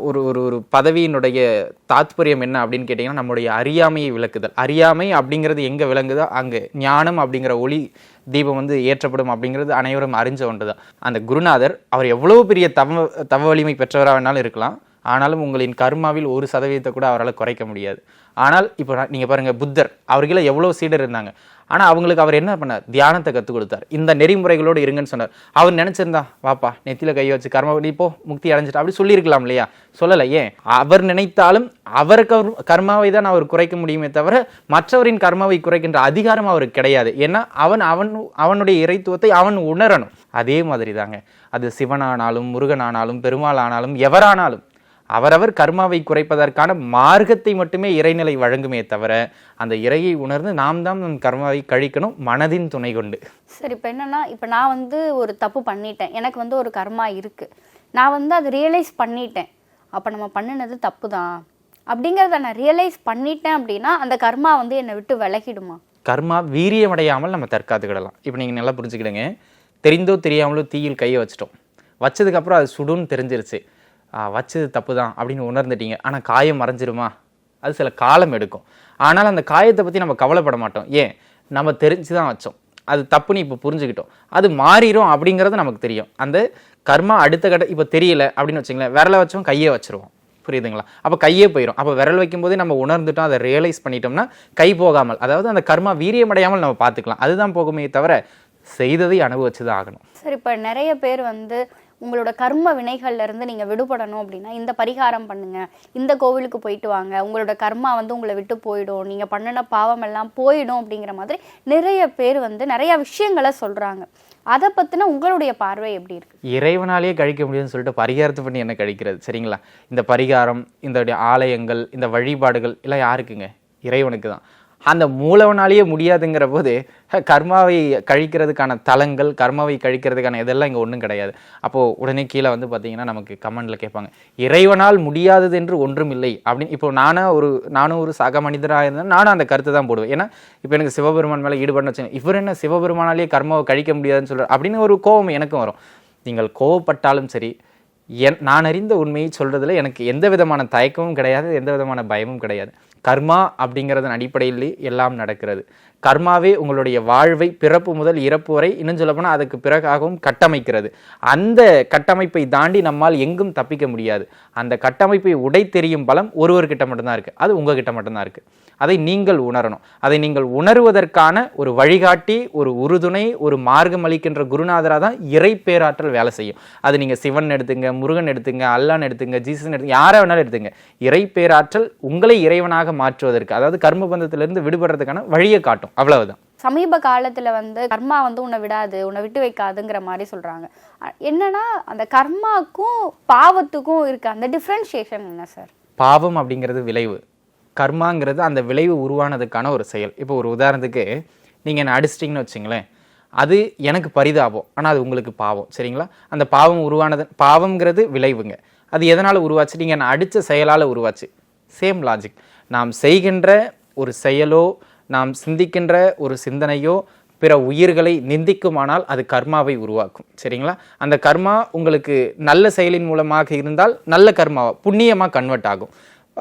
ஒரு ஒரு ஒரு பதவியினுடைய தாத்பரியம் என்ன அப்படின்னு கேட்டிங்கன்னா நம்முடைய அறியாமையை விளக்குதல். அறியாமை அப்படிங்கிறது எங்கே விளங்குதோ அங்கே. ஞானம் அப்படிங்கிற ஒளி தீபம் வந்து ஏற்றப்படும் அப்படிங்கிறது அனைவரும் அறிஞ்ச ஒன்று தான் அந்த குருநாதர் அவர் எவ்வளோ பெரிய தவ தவ வலிமை பெற்றவராக வேணாலும் இருக்கலாம். ஆனாலும் உங்களின் கர்மாவில் ஒரு சதவீதத்தை கூட அவரால் குறைக்க முடியாது. ஆனால் இப்போ நீங்கள் பாருங்கள் புத்தர் அவர்கள எவ்வளோ சீடர் இருந்தாங்க. ஆனால் அவங்களுக்கு அவர் என்ன பண்ணார்? தியானத்தை கற்றுக் கொடுத்தார். இந்த நெறிமுறைகளோடு இருங்கன்னு சொன்னார். அவர் நினச்சிருந்தா வாப்பா நெத்தியில் கை வச்சு கர்ம நீ முக்தி அடைஞ்சிட்டா அப்படி சொல்லியிருக்கலாம் இல்லையா? சொல்லலை ஏன்? அவர் நினைத்தாலும் அவர் கர்மாவை தான் அவர் குறைக்க முடியுமே தவிர மற்றவரின் கர்மாவை குறைக்கின்ற அதிகாரம் அவருக்கு கிடையாது. ஏன்னா அவன் அவன் அவனுடைய இறைத்துவத்தை அவன் உணரணும். அதே மாதிரி தாங்க அது சிவனானாலும் முருகனானாலும் பெருமாள் ஆனாலும் எவரானாலும் அவரவர் கர்மாவை குறைப்பதற்கான மார்க்கத்தை மட்டுமே இறைநிலை வழங்குமே தவிர அந்த இறையை உணர்ந்து நாம் தான் நம் கர்மாவை கழிக்கணும் மனதின் துணை கொண்டு.
சரி இப்போ என்னன்னா இப்போ நான் வந்து ஒரு தப்பு பண்ணிட்டேன். எனக்கு வந்து ஒரு கர்மா இருக்கு. நான் வந்து அதை ரியலைஸ் பண்ணிட்டேன். அப்போ நம்ம பண்ணினது தப்பு தான் அப்படிங்கிறத நான் ரியலைஸ் பண்ணிட்டேன் அப்படின்னா அந்த கர்மா வந்து என்னை விட்டு விலகிடுமா?
கர்மா வீரியமடையாமல் நம்ம தற்காத்துக்கிடலாம் இப்போ நீங்கள் நல்லா புரிஞ்சுக்கிடுங்க. தெரிந்தோ தெரியாமலோ தீயில் கையை வச்சிட்டோம். வச்சதுக்கப்புறம் அது சுடுன்னு தெரிஞ்சிருச்சு. வச்சது தப்பு தான் அப்படின்னு உணர்ந்துட்டீங்க. ஆனால் காயம் மறைஞ்சிருமா? அது சில காலம் எடுக்கும். ஆனால் அந்த காயத்தை பற்றி நம்ம கவலைப்பட மாட்டோம். ஏன்? நம்ம தெரிஞ்சு தான் வச்சோம். அது தப்புன்னு இப்போ புரிஞ்சுக்கிட்டோம். அது மாறிடும் அப்படிங்கிறது நமக்கு தெரியும். அந்த கர்மா அடுத்த கட்ட இப்போ தெரியல அப்படின்னு வச்சுங்களேன் விரலை வச்சோம் கையை வச்சுருவோம். புரியுதுங்களா? அப்போ கையே போயிடும் அப்போ விரல் வைக்கும்போதே நம்ம உணர்ந்துட்டோம் அதை ரியலைஸ் பண்ணிட்டோம்னா கை போகாமல் அதாவது அந்த கர்மா வீரியமடையாமல் நம்ம பார்த்துக்கலாம். அதுதான் போகுமே தவிர செய்ததை அனுபவிச்சு தான் ஆகணும்.
சரி இப்போ நிறைய பேர் வந்து உங்களோட கர்ம வினைகள்ல இருந்து விடுபடணும் அப்படின்னா இந்த பரிகாரம் பண்ணுங்கள் இந்த கோவிலுக்கு போயிட்டு வாங்க. உங்களோட கர்மா வந்து உங்களை விட்டு போயிடும். நீங்கள் பண்ணின பாவம் எல்லாம் போயிடும் அப்படிங்கிற மாதிரி நிறைய பேர் வந்து நிறைய விஷயங்களை சொல்கிறாங்க அதை பற்றின உங்களுடைய பார்வை எப்படி இருக்கு?
இறைவனாலேயே கழிக்க முடியும்னு சொல்லிட்டு பரிகாரத்தை பண்ணி என்ன கழிக்கிறது? சரிங்களா? இந்த பரிகாரம் இந்த ஆலயங்கள் இந்த வழிபாடுகள் எல்லாம் யாருக்குங்க? இறைவனுக்கு தான் அந்த மூலவனாலேயே முடியாதுங்கிற போது ஹ, கர்மாவை கழிக்கிறதுக்கான தலங்கள் கர்மாவை கழிக்கிறதுக்கான இதெல்லாம் இங்கே ஒன்றும் கிடையாது. அப்போது உடனே கீழே வந்து பார்த்தீங்கன்னா நமக்கு கமெண்டில் கேட்பாங்க இறைவனால் முடியாதது என்று ஒன்றும் இல்லை. அப்படின்னு இப்போ நானும் ஒரு நானும் ஒரு சக மனிதராக இருந்தேன் நானும் அந்த கருத்தை தான் போடுவேன். ஏன்னா இப்போ எனக்கு சிவபெருமான் மேலே ஈடுபடணும் வச்சுங்க இவர் என்ன சிவபெருமானாலேயே கர்மாவை கழிக்க முடியாதுன்னு சொல்கிறார் அப்படின்னு ஒரு கோபம் எனக்கும் வரும். நீங்கள் கோவப்பட்டாலும் சரி என் நான் அறிந்த உண்மையை சொல்கிறதுல எனக்கு எந்த விதமான தயக்கமும் கிடையாது எந்த விதமான பயமும் கிடையாது. கர்மா அப்படிங்கிறதன் அடிப்படையில் எல்லாம் நடக்கிறது. கர்மாவே உங்களுடைய வாழ்வை பிறப்பு முதல் இறப்பு வரை இன்னும் சொல்லப்போனால் அதுக்கு பிறகாகவும் கட்டமைக்கிறது. அந்த கட்டமைப்பை தாண்டி நம்மால் எங்கும் தப்பிக்க முடியாது. அந்த கட்டமைப்பை உடை தெரியும் பலம் ஒருவர்கிட்ட மட்டும்தான் இருக்குது அது உங்ககிட்ட மட்டும்தான் இருக்குது அதை நீங்கள் உணரணும். அதை நீங்கள் உணர்வதற்கான ஒரு வழிகாட்டி ஒரு உறுதுணை ஒரு மார்க்கம் அளிக்கின்ற குருநாதராக தான் இறை பேராற்றல் வேலை செய்யும். அது நீங்கள் சிவன் எடுத்துங்க முருகன் எடுத்துங்க அல்லான் எடுத்துங்க ஜீசன் எடுத்துங்க யாரை வேணாலும் எடுத்துங்க. இறை பேராற்றல் உங்களை இறைவனாக மாற்றுவதற்கு அதாவது கர்மபந்தத்திலிருந்து விடுபடுறதுக்கான வழியை காட்டும். அவ்வளவுதான்.
சமீப காலத்துல வந்து கர்மா வந்து உன்னை விடாது உன்னை விட்டு வைக்காதுங்கிற மாதிரி சொல்றாங்க. அ- என்னன்னா அந்த கர்மாக்கும் பாவத்துக்கும் இருக்க அந்த டிஃப்ரென்ஷியேஷன் என்ன சார்
பாவம் அப்படிங்கிறது விளைவு. கர்மாங்கிறது அந்த விளைவு உருவானதுக்கான ஒரு செயல். இப்போ ஒரு உதாரணத்துக்கு நீங்கள் என்னை அடிச்சிட்டிங்கன்னு வச்சுங்களேன் அது எனக்கு பரிதாபம். ஆனால் அது உங்களுக்கு பாவம். சரிங்களா? அந்த பாவம் உருவானது பாவம்ங்கிறது விளைவுங்க. அது எதனால் உருவாச்சு? நீங்கள் என்னை அடித்த செயலால் உருவாச்சு. சேம் லாஜிக் நாம் செய்கின்ற ஒரு செயலோ நாம் சிந்திக்கின்ற ஒரு சிந்தனையோ பிற உயிர்களை நிந்திக்குமானால் அது கர்மாவை உருவாக்கும். சரிங்களா? அந்த கர்மா உங்களுக்கு நல்ல செயலின் மூலமாக இருந்தால் நல்ல கர்மாவா புண்ணியமாக கன்வெர்ட் ஆகும்.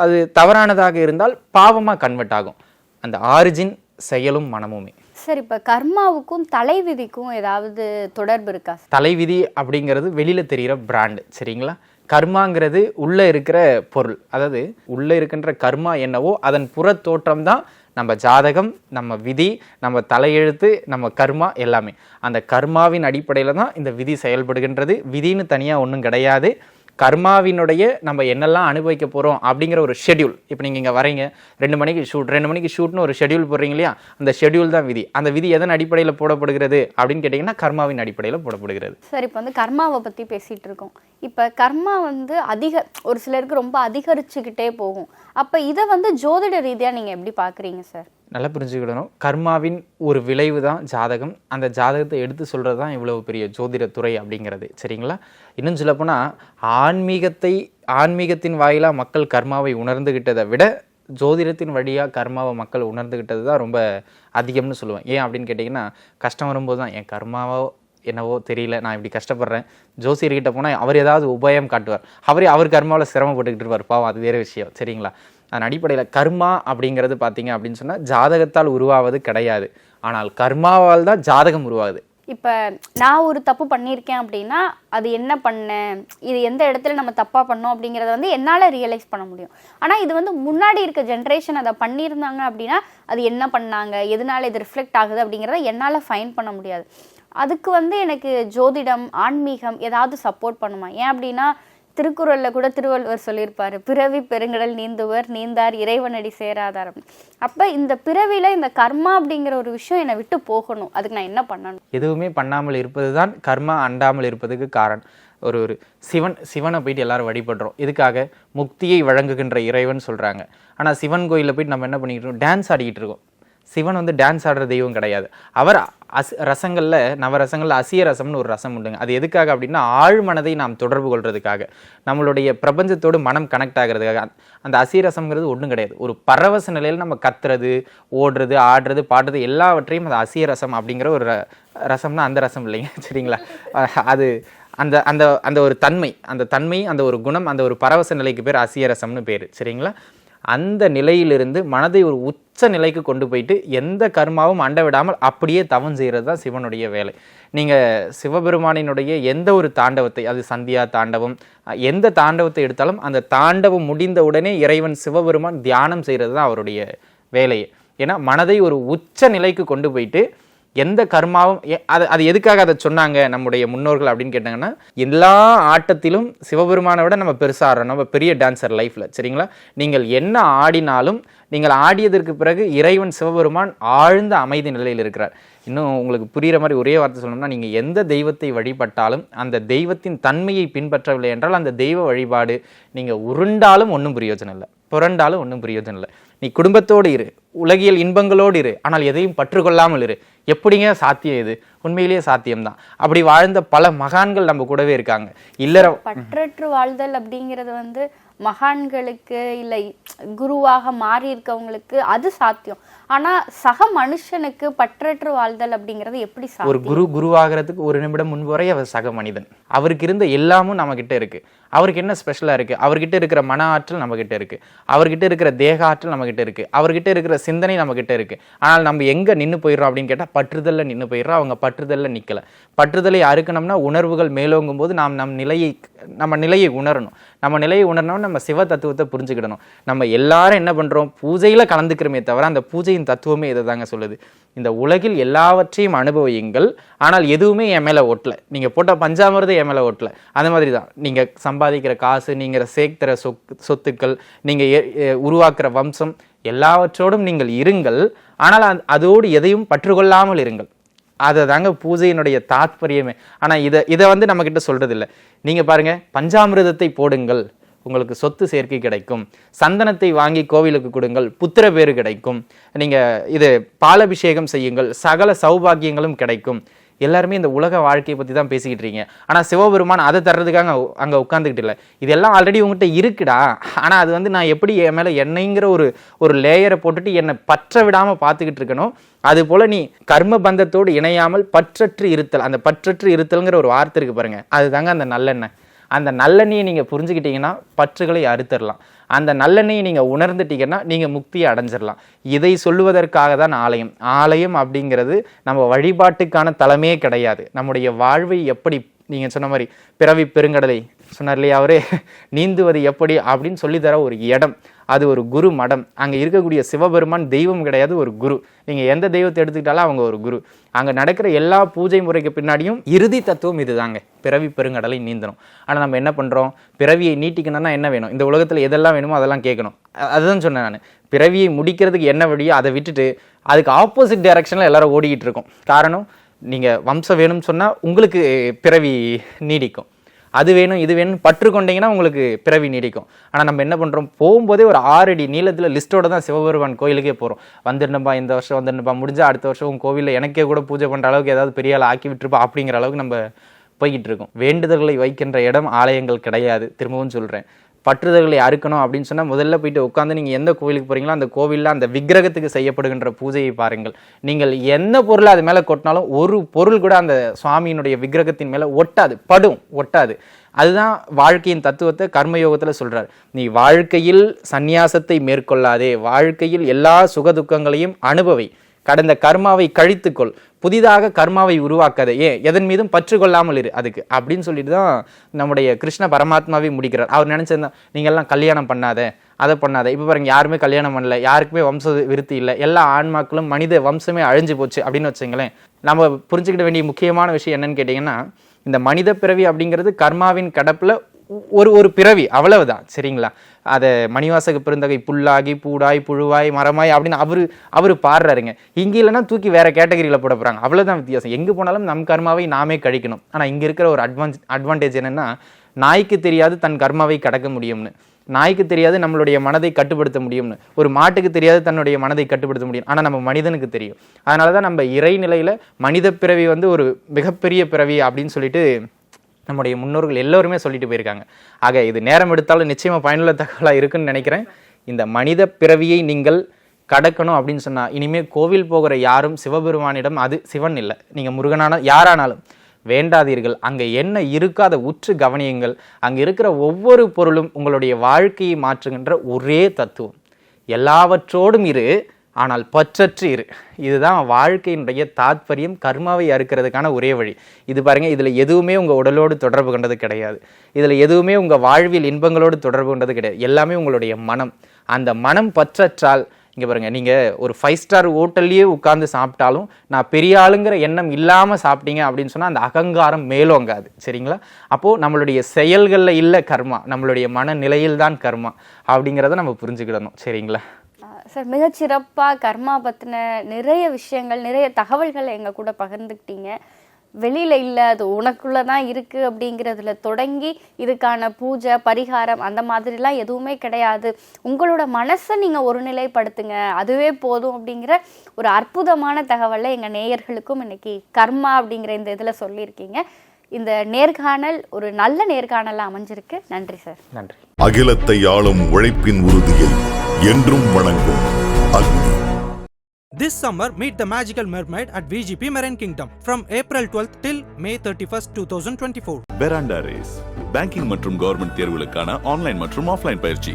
அது தவறானதாக இருந்தால் பாவமாக கன்வெர்ட் ஆகும். அந்த ஆரிஜின் செயலும் மனமுமே.
சார் இப்ப கர்மாவுக்கும் தலைவிதிக்கும் ஏதாவது தொடர்பு இருக்கா?
தலைவிதி அப்படிங்கிறது வெளியில் தெரிகிற பிராண்டு சரிங்களா? கர்மாங்கிறது உள்ளே இருக்கிற பொருள். அதாவது உள்ளே இருக்கின்ற கர்மா என்னவோ அதன் புற தோற்றம் தான் நம்ம ஜாதகம் நம்ம விதி நம்ம தலையெழுத்து நம்ம கர்மா எல்லாமே. அந்த கர்மாவின் அடிப்படையில் தான் இந்த விதி செயல்படுகின்றது. விதின்னு தனியாக ஒன்றும் கிடையாது. கர்மாவினுடைய நம்ம என்னெல்லாம் அனுபவிக்க போகிறோம் அப்படிங்கிற ஒரு ஷெட்யூல் இப்போ நீங்கள் இங்கே வரீங்க ரெண்டு மணிக்கு ஷூட் ரெண்டு மணிக்கு ஷூட்னு ஒரு ஷெட்யூல் போடுறீங்க இல்லையா? அந்த ஷெட்யூல் தான் விதி. அந்த விதி எதன் அடிப்படையில் போடப்படுகிறது அப்படின்னு கேட்டிங்கன்னா கர்மாவின் அடிப்படையில் போடப்படுகிறது.
சார் இப்போ வந்து கர்மாவை பற்றி பேசிகிட்டு இருக்கோம். இப்போ கர்மா வந்து அதிக ஒரு சிலருக்கு ரொம்ப அதிகரிச்சுக்கிட்டே போகும். அப்போ இதை வந்து ஜோதிட ரீதியாக நீங்கள் எப்படி பார்க்குறீங்க சார்?
நல்லா புரிஞ்சுக்கிடணும். கர்மாவின் ஒரு விளைவு தான் ஜாதகம். அந்த ஜாதகத்தை எடுத்து சொல்கிறது தான் இவ்வளவு பெரிய ஜோதிட துறை அப்படிங்கிறது. சரிங்களா? இன்னும் சொல்லப்போனால் ஆன்மீகத்தை ஆன்மீகத்தின் வாயிலாக மக்கள் கர்மாவை உணர்ந்துக்கிட்டதை விட ஜோதிடத்தின் வழியாக கர்மாவை மக்கள் உணர்ந்துக்கிட்டது தான் ரொம்ப அதிகம்னு சொல்லுவேன். ஏன் அப்படின்னு கேட்டிங்கன்னா கஷ்டம் வரும்போது தான் என் கர்மாவோ என்னவோ தெரியல நான் இப்படி கஷ்டப்படுறேன். ஜோசியர்கிட்ட போனால் அவர் ஏதாவது உபாயம் காட்டுவார். அவரே அவர் கர்மாவில் சிரமப்பட்டுக்கிட்டு இருப்பார். பாவம் அது வேறு விஷயம். சரிங்களா? அதன் அடிப்படையில் கர்மா அப்படிங்கிறது பார்த்தீங்க அப்படின்னு சொன்னால் ஜாதகத்தால் உருவாவது கிடையாது. ஆனால் கர்மாவால் தான் ஜாதகம் உருவாகுது.
இப்போ நான் ஒரு தப்பு பண்ணியிருக்கேன் அப்படின்னா அது என்ன பண்ணேன் இது எந்த இடத்துல நம்ம தப்பாக பண்ணோம் அப்படிங்கிறத வந்து என்னால் ரியலைஸ் பண்ண முடியும். ஆனால் இது வந்து முன்னாடி இருக்க ஜென்ரேஷன் அதை பண்ணியிருந்தாங்க அப்படின்னா அது என்ன பண்ணாங்க எதனால இது ரிஃப்ளெக்ட் ஆகுது அப்படிங்கிறத என்னால் ஃபைன் பண்ண முடியாது. அதுக்கு வந்து எனக்கு ஜோதிடம் ஆன்மீகம் ஏதாவது சப்போர்ட் பண்ணுமா? ஏன் அப்படின்னா திருக்குறளில் கூட திருவள்ளுவர் சொல்லியிருப்பார் பிறவி பெருங்கடல் நீந்துவர் நீந்தார் இறைவனடி சேராதாரம். அப்போ இந்த பிறவியில் இந்த கர்மா அப்படிங்கிற ஒரு விஷயம் என்னை விட்டு போகணும். அதுக்கு நான் என்ன பண்ணணும்?
எதுவுமே பண்ணாமல் இருப்பது தான் கர்மா அண்டாமல் இருப்பதுக்கு காரணம். ஒரு ஒரு சிவன் சிவனை போயிட்டு எல்லாரும் வழிபடுறோம். இதுக்காக முக்தியை வழங்குகின்ற இறைவன் சொல்கிறாங்க ஆனால் சிவன் கோயிலில் போயிட்டு நம்ம என்ன பண்ணிக்கிட்டு இருக்கோம்? டான்ஸ் ஆடிக்கிட்டு இருக்கோம். சிவன் வந்து டான்ஸ் ஆடுற தெய்வம் கிடையாது. அவர் அஸ் ரசங்களில் நவரசங்களில் அசிய ரசம்னு ஒரு ரசம் உண்டுங்க. அது எதுக்காக அப்படின்னா ஆழ் மனதை நாம் தொடர்பு கொள்றதுக்காக. நம்மளுடைய பிரபஞ்சத்தோடு மனம் கனெக்ட் ஆகிறதுக்காக. அந்த- அசிய ரசம்ங்கிறது ஒன்றும் கிடையாது. ஒரு பரவச நிலையில் நம்ம கத்துறது ஓடுறது ஆடுறது பாடுறது எல்லாவற்றையும் அது அசிய ரசம் அப்படிங்கிற ஒரு ரசம்னா அந்த ரசம் இல்லைங்க. சரிங்களா? அது அந்த அந்த அந்த ஒரு தன்மை அந்த தன்மை அந்த ஒரு குணம் அந்த ஒரு பரவச நிலைக்கு பேர் அசிய ரசம்னு பேர். சரிங்களா? அந்த நிலையிலிருந்து மனதை ஒரு உச்ச நிலைக்கு கொண்டு போயிட்டு எந்த கர்மாவும் அண்ட விடாமல் அப்படியே தவம் செய்கிறது தான் சிவனுடைய வேலை. நீங்கள் சிவபெருமானினுடைய எந்த ஒரு தாண்டவத்தை அது சந்தியா தாண்டவம் எந்த தாண்டவத்தை எடுத்தாலும் அந்த தாண்டவம் முடிந்த உடனே இறைவன் சிவபெருமான் தியானம் செய்கிறது தான் அவருடைய வேலையை. ஏன்னா மனதை ஒரு உச்ச நிலைக்கு கொண்டு போயிட்டு எந்த கர்மாவும் அது அது எதுக்காக அதை சொன்னாங்க நம்முடைய முன்னோர்கள் அப்படின்னு கேட்டாங்கன்னா எல்லா ஆட்டத்திலும் சிவபெருமானை விட நம்ம பெருசாக ஆடுறோம். நம்ம பெரிய டான்சர் லைஃப்பில் சரிங்களா? நீங்கள் என்ன ஆடினாலும் நீங்கள் ஆடியதற்கு பிறகு இறைவன் சிவபெருமான் ஆழ்ந்த அமைதி நிலையில் இருக்கிறார். இன்னும் உங்களுக்கு புரிகிற மாதிரி ஒரே வார்த்தை சொல்லணும்னா நீங்கள் எந்த தெய்வத்தை வழிபட்டாலும் அந்த தெய்வத்தின் தன்மையை பின்பற்றவில்லை என்றால் அந்த தெய்வ வழிபாடு நீங்கள் உருண்டாலும் ஒன்றும் பிரயோஜனம் இல்லை. புரண்டாலும் ஒன்றும் பிரயோஜனம் இல்லை. நீ குடும்பத்தோடு இரு. உலகியல் இன்பங்களோடு இரு. ஆனால் எதையும் பற்றுக்கொள்ளாமல் இரு. எப்படிங்க சாத்தியம் இது? உண்மையிலேயே சாத்தியம்தான். அப்படி வாழ்ந்த பல மகான்கள் நம்ம கூடவே இருக்காங்க. இல்லற
பற்றற்று வாழ்தல் அப்படிங்கிறது வந்து மகான்களுக்கு இல்லை குருவாக மாறி இருக்கவங்களுக்கு அது சாத்தியம். ஆனா சக மனுஷனுக்கு பற்றற்று வாழ்தல் அப்படிங்கிறது எப்படி
ஒரு குரு குருவாகிறதுக்கு ஒரு நிமிடம் முன்பு வரை அவர் சக மனிதன். அவருக்கு இருந்த எல்லாமும் நம்ம கிட்ட இருக்கு. அவருக்கு என்ன ஸ்பெஷலா இருக்கு? அவர்கிட்ட இருக்கிற மன ஆற்றல் நம்ம கிட்ட இருக்கு. அவர்கிட்ட இருக்கிற தேக ஆற்றல் நம்ம கிட்ட இருக்கு. அவர்கிட்ட இருக்கிற சிந்தனை நம்ம கிட்ட இருக்கு. ஆனால் நம்ம எங்க நின்று போயிடுறோம் அப்படின்னு கேட்டா பற்றுதல்ல நின்று போயிடுறோம். அவங்க பற்றுதல்ல நிக்கல. பற்றுதலை அறுக்கணும்னா உணர்வுகள் மேலோங்கும் போது நாம் நம் நிலையை நம்ம நிலையை உணரணும். நம்ம நிலையை உணரணும் நம்ம சிவ தத்துவத்தை புரிஞ்சுக்கிடணும். நம்ம எல்லாரும் என்ன பண்ணுறோம் பூஜையில் கலந்துக்கிறோமே தவிர அந்த பூஜையின் தத்துவமே இதை தாங்க சொல்லுது. இந்த உலகில் எல்லாவற்றையும் அனுபவியுங்கள். ஆனால் எதுவுமே என் மேலே ஓட்டலை நீங்கள் போட்ட பஞ்சாமிரதம் என் மேலே ஓட்டலை அந்த மாதிரி தான் நீங்கள் சம்பாதிக்கிற காசு நீங்கள் சேர்க்கிற சொக் சொத்துக்கள் நீங்கள் எ- உருவாக்குற வம்சம் எல்லாவற்றோடும் நீங்கள் இருங்கள். ஆனால் அதோடு எதையும் பற்றுக்கொள்ளாமல் இருங்கள். அதை தாங்க பூஜையினுடைய தாத்பரியமே. ஆனால் இதை இதை வந்து நம்மக்கிட்ட சொல்கிறது இல்லை நீங்கள் பாருங்கள் பாருங்க பஞ்சாமிர்தத்தை போடுங்கள் உங்களுக்கு சொத்து சேர்க்கை கிடைக்கும். சந்தனத்தை வாங்கி கோவிலுக்கு கொடுங்கள் புத்திர பேறு கிடைக்கும். நீங்கள் இது பாலபிஷேகம் செய்யுங்கள் சகல சௌபாகியங்களும் கிடைக்கும். எல்லாருமே இந்த உலக வாழ்க்கையை பற்றி தான் பேசிக்கிட்டு இருக்கீங்க. ஆனால் சிவபெருமான் அதை தர்றதுக்காக அங்கே உட்காந்துக்கிட்டு இல்லை. இதெல்லாம் ஆல்ரெடி உங்ககிட்ட இருக்குடா. ஆனால் அது வந்து நான் எப்படி என் மேலே என்னைங்கிற ஒரு ஒரு லேயரை போட்டுட்டு என்னை பற்ற விடாமல் பார்த்துக்கிட்டு இருக்கணும் அதுபோல் நீ கர்ம பந்தத்தோடு இணையாமல் பற்றற்று இருத்தல் அந்த பற்றற்று இருத்தல்ங்கிற ஒரு வார்த்தை இருக்கு அது அதுதாங்க அந்த நல்லெண்ணெய். அந்த நல்லெண்ணெயை நீங்கள் புரிஞ்சுக்கிட்டீங்கன்னா பற்றுகளை அறுத்தரலாம். அந்த நல்லெண்ணெயை நீங்கள் உணர்ந்துட்டீங்கன்னா நீங்கள் முக்தியை அடைஞ்சிடலாம் இதை சொல்லுவதற்காக தான் ஆலயம். ஆலயம் அப்படிங்கிறது நம்ம வழிபாட்டுக்கான தலமே கிடையாது. நம்முடைய வாழ்வை எப்படி நீங்கள் சொன்ன மாதிரி பிறவி பெருங்கடலை சொன்னார் இல்லையா அவரே? நீந்துவது எப்படி அப்படின்னு சொல்லித்தர ஒரு இடம். அது ஒரு குரு மடம். அங்கே இருக்கக்கூடிய சிவபெருமான் தெய்வம் கிடையாது ஒரு குரு. நீங்கள் எந்த தெய்வத்தை எடுத்துக்கிட்டாலும் அவங்க ஒரு குரு. அங்கே நடக்கிற எல்லா பூஜை முறைக்கு பின்னாடியும் இறுதி தத்துவம் இதுதாங்க. பிறவி பெருங்கடலை நீந்தணும். ஆனால் நம்ம என்ன பண்ணுறோம் பிறவியை நீட்டிக்கணும்னா என்ன வேணும்? இந்த உலகத்தில் எதெல்லாம் வேணுமோ அதெல்லாம் கேட்கணும். அதுதான் சொன்னேன் நான். பிறவியை முடிக்கிறதுக்கு என்ன வழியோ அதை விட்டுட்டு அதுக்கு ஆப்போசிட் டைரக்ஷனில் எல்லாரும் ஓடிக்கிட்டு இருக்கோம். காரணம் நீங்கள் வம்சம் வேணும்னு சொன்னால் உங்களுக்கு பிறவி நீடிக்கும். அது வேணும் இது வேணும் பற்று கொண்டீங்கன்னா உங்களுக்கு பிறவி நீடிக்கும். ஆனால் நம்ம என்ன பண்ணுறோம் போகும்போதே ஒரு ஆறு அடி நீளத்தில் லிஸ்ட்டோட தான் சிவபெருமான் கோயிலுக்கே போகிறோம் வந்துருந்தப்பா இந்த வருஷம் வந்துருந்தப்பா முடிஞ்சால் அடுத்த வருஷம் கோவிலில் எனக்கே கூட பூஜை பண்ணுற அளவுக்கு ஏதாவது பெரிய ஆள் ஆக்கி விட்டுருப்பா அப்படிங்கிற அளவுக்கு நம்ம போய்கிட்டு இருக்கோம். வேண்டுதல்களை வைக்கின்ற இடம் ஆலயங்கள் கிடையாது. திரும்பவும் சொல்கிறேன் பற்றுதல்களை அறுக்கணும் அப்படின்னு சொன்னால் முதல்ல போயிட்டு உட்காந்து நீங்கள் எந்த கோவிலுக்கு போகிறீங்களோ அந்த கோவில்ல அந்த விக்கிரகத்துக்கு செய்யப்படுகின்ற பூஜையை பாருங்கள். நீங்கள் எந்த பொருளை அது மேலே கொட்டினாலும் ஒரு பொருள் கூட அந்த சுவாமியினுடைய விக்கிரகத்தின் மேலே ஒட்டாது படும் ஒட்டாது. அதுதான் வாழ்க்கையின் தத்துவத்தை கர்மயோகத்தில் சொல்கிறார் நீ வாழ்க்கையில் சந்நியாசத்தை மேற்கொள்ளாதே வாழ்க்கையில் எல்லா சுக துக்கங்களையும் அனுபவி. கடந்த கர்மாவை கழித்துக்கொள். புதிதாக கர்மாவை உருவாக்காத. ஏன்? எதன் மீதும் பற்று கொள்ளாமல் இரு. அதுக்கு அப்படின்னு சொல்லிட்டு தான் நம்முடைய கிருஷ்ண பரமாத்மாவே முடிக்கிறார். அவர் நினைச்சிருந்தா நீங்கள்லாம் கல்யாணம் பண்ணாத. அதை பண்ணாத. இப்போ பாருங்க யாருமே கல்யாணம் பண்ணல. யாருக்குமே வம்ச விருத்தி இல்லை. எல்லா ஆன்மாக்களும் மனித வம்சமே அழிஞ்சு போச்சு. அப்படின்னு வச்சுங்களேன் நம்ம புரிஞ்சுக்கிட வேண்டிய முக்கியமான விஷயம் என்னன்னு கேட்டிங்கன்னா இந்த மனித பிறவி அப்படிங்கிறது கர்மாவின் கடப்பில் ஒரு ஒரு பிறவி அவ்வளவுதான் சரிங்களா? அதை மணிவாசக பிறந்தகை புல்லாகி பூடாய் புழுவாய் மரமாய் அப்படின்னு அவர் அவர் பாடுறாருங்க. இங்கே இல்லைன்னா தூக்கி வேற கேட்டகரியில் போட போகிறாங்க அவ்வளோதான் வித்தியாசம். எங்கே போனாலும் நம் கர்மாவை நாமே கழிக்கணும். ஆனால் இங்கே இருக்கிற ஒரு அட்வான்ஸ் அட்வான்டேஜ் என்னென்னா நாய்க்கு தெரியாது தன் கர்மாவை கடக்க முடியும்னு. நாய்க்கு தெரியாது நம்மளுடைய மனதை கட்டுப்படுத்த முடியும்னு. ஒரு மாட்டுக்கு தெரியாது தன்னுடைய மனதை கட்டுப்படுத்த முடியும். ஆனால் நம்ம மனிதனுக்கு தெரியும். அதனால தான் நம்ம இறைநிலையில் மனித பிறவி வந்து ஒரு மிகப்பெரிய பிறவி அப்படின்னு சொல்லிட்டு நம்முடைய முன்னோர்கள் எல்லோருமே சொல்லிட்டு போயிருக்காங்க. ஆக இது நேரம் எடுத்தாலும் நிச்சயமாக பயனுள்ள தகவலாக இருக்குன்னு நினைக்கிறேன். இந்த மனித பிறவியை நீங்கள் கடக்கணும் அப்படின்னு சொன்னால் இனிமேல் கோவில் போகிற யாரும் சிவபெருமானிடம் அது சிவன் இல்லை. நீங்கள் முருகனான யாரானாலும் வேண்டாதீர்கள். அங்கே என்ன இருக்காத உற்று கவனியுங்கள். அங்கே இருக்கிற ஒவ்வொரு பொருளும் உங்களுடைய வாழ்க்கையை மாற்றுகின்ற ஒரே தத்துவம். எல்லாவற்றோடும் இரு ஆனால் பற்றற்று இரு இதுதான் வாழ்க்கையினுடைய தாத்பரியம் கர்மாவை அறுக்கிறதுக்கான ஒரே வழி. இது பாருங்க இதில் எதுவுமே உங்கள் உடலோடு தொடர்பு கொண்டது கிடையாது. இதில் எதுவுமே உங்கள் வாழ்வில் இன்பங்களோடு தொடர்பு கொண்டது கிடையாது. எல்லாமே உங்களுடைய மனம். அந்த மனம் பற்றற்றால் இங்கே பாருங்க நீங்கள் ஒரு ஃபைவ் ஸ்டார் ஹோட்டல்லையே உட்காந்து சாப்பிட்டாலும் நான் பெரிய ஆளுங்கிற எண்ணம் இல்லாமல் சாப்பிட்டீங்க அப்படின்னு சொன்னால் அந்த அகங்காரம் மேலோங்காது. சரிங்களா? அப்போது நம்மளுடைய செயல்களில் இல்லை கர்மா. நம்மளுடைய மனநிலையில் தான் கர்மா. அப்படிங்கிறத நம்ம புரிஞ்சுக்கிடணும். சரிங்களா?
சார் மிகச்சிறப்பாக கர்மா பற்றின நிறைய விஷயங்கள் நிறைய தகவல்கள் எங்கள் கூட பகிர்ந்துக்கிட்டீங்க. வெளியில் இல்லை அது உனக்குள்ளே தான் இருக்குது அப்படிங்கிறதுல தொடங்கி இதுக்கான பூஜை பரிகாரம் அந்த மாதிரிலாம் எதுவுமே கிடையாது. உங்களோட மனசை நீங்கள் ஒருநிலைப்படுத்துங்க. அதுவே போதும் அப்படிங்கிற ஒரு அற்புதமான தகவலை எங்கள் நேயர்களுக்கும் இன்னைக்கு கர்மா அப்படிங்கிற இந்த இதில் சொல்லியிருக்கீங்க. இந்த நேர்காணல் ஒரு நல்ல நேர்காணலாக அமைஞ்சிருக்கு. நன்றி சார்.
நன்றி.
அகிலத்தை ஆளும் உழைப்பின் உறுதியை என்றும் வணங்கும் அக்னி
This summer, meet the magical mermaid at VGP Marine Kingdom from April 12th till May 31st, 2024.
Veranda Race banking மற்றும் கவர்மெண்ட் தேர்வுகளுக்கான ஆன்லைன் மற்றும் ஆஃப்லைன் பயிற்சி